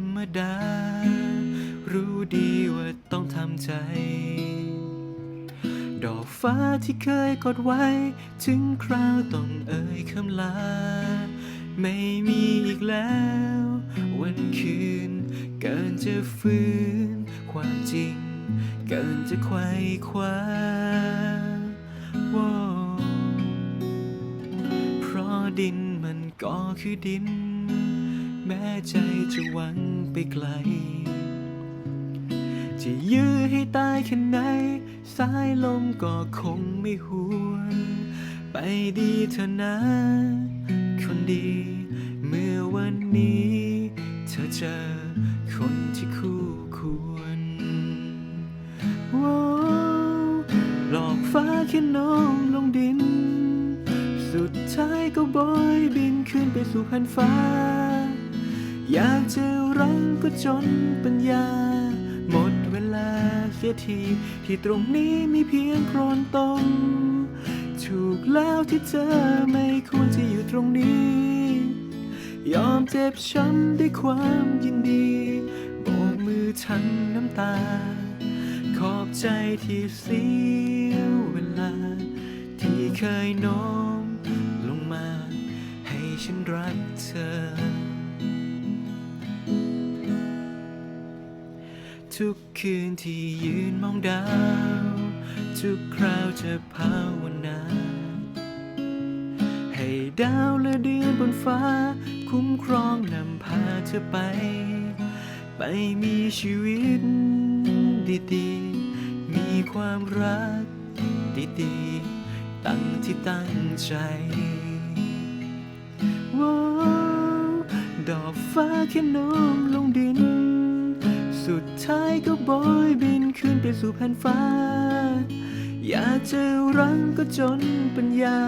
รรมดา รู้ดีว่าต้องทำใจ ดอกฟ้าที่เคยกดไว้ ถึงคราวต้องเอ่ยคำลา ไม่มีอีกแล้ว วันคืน เกินจะฟื้น ความจริง เกินจะไขว้คว้าว้าเพราะดินมันก็คือดิน แม้ใจจะหวังไปไกล จะยื้อให้ตายแค่ไหน สายลมก็คงไม่หวนไปดีเถอะนะ คนดี เมื่อวันนี้ เธอเจอคนที่คู่ควรว้หลอกฟ้าแค่น้องลงดิน สุดท้ายก็บอยบินขึ้นไปสู่พันฟ้า อยากจะรังก็จนปัญญา หมดเวลาเสียที ที่ตรงนี้มีเพียงโครนตมถูกแล้วที่เธอไม่ควรจะอยู่ตรงนี้ ยอมเจ็บช้ำด้วยความยินดีโบกมือทั้งน้ำตา ขอบใจที่เสียเวลา ที่เคยโน้มลงมา ให้ฉันรักเธอ ทุกคืนที่ยืนมองดาว ทุกคราวจะภาวนา ให้ดาวและเดือนบนฟ้า คุ้มครองนำพาเธอไป ไปมีชีวิตดีๆ มีความรักดีๆ ตั้งที่ตั้งใจดอกฟ้าแค่น้มลง สุดท้ายก็บอยบินขึ้นไปสู่แผ่นฟ้า อยากจะรังก็จนปัญญา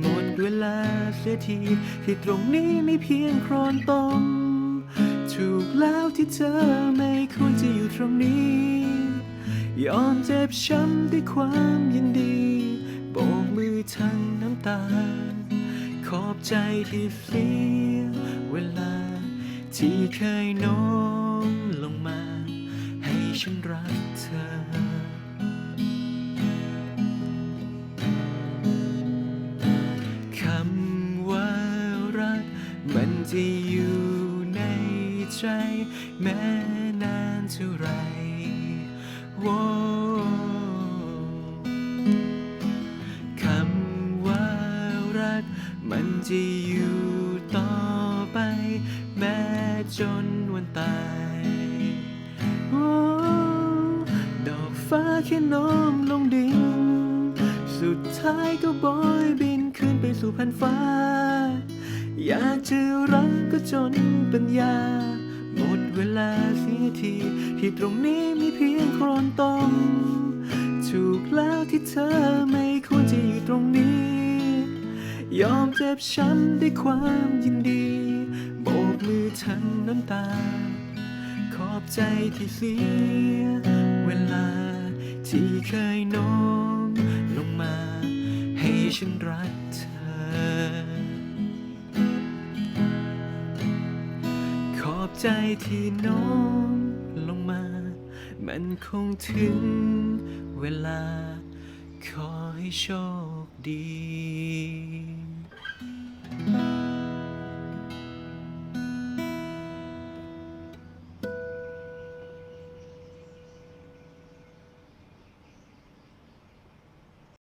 หมดเวลาเสียทีที่ตรงนี้ไมีเพียงครนตมถูกแล้วที่เธอไม่ควรจะอยู่ตรงนี้ ยอมเจ็บช้ำด้วยความยินดีโบกมือทั้งน้ำตา ขอบใจที่เสียเวลาที่เคยโน้ ฉันรักเธอ คำว่ารัก มันจะอยู่ในใจ แม้นานเท่าไรโว้คำว่ารัก มันจะอยู่ต่อไป แม้จนวันตาย แค่น้อมลงดิน สุดท้ายก็บอยบินขึ้นไปสู่พันฟ้า อยากจะรักก็จนปัญญา หมดเวลาเสียที ที่ตรงนี้มีเพียงโครนตมถูกแล้วที่เธอไม่ควรจะอยู่ตรงนี้ ยอมเจ็บช้ำด้วยความยินดีโบกมือทั้งน้ำตา ขอบใจที่เสียเวลา ที่เคยโน้มลงมา ให้ฉันรักเธอ ขอบใจที่โน้มลงมา มันคงถึงเวลา ขอให้โชคดี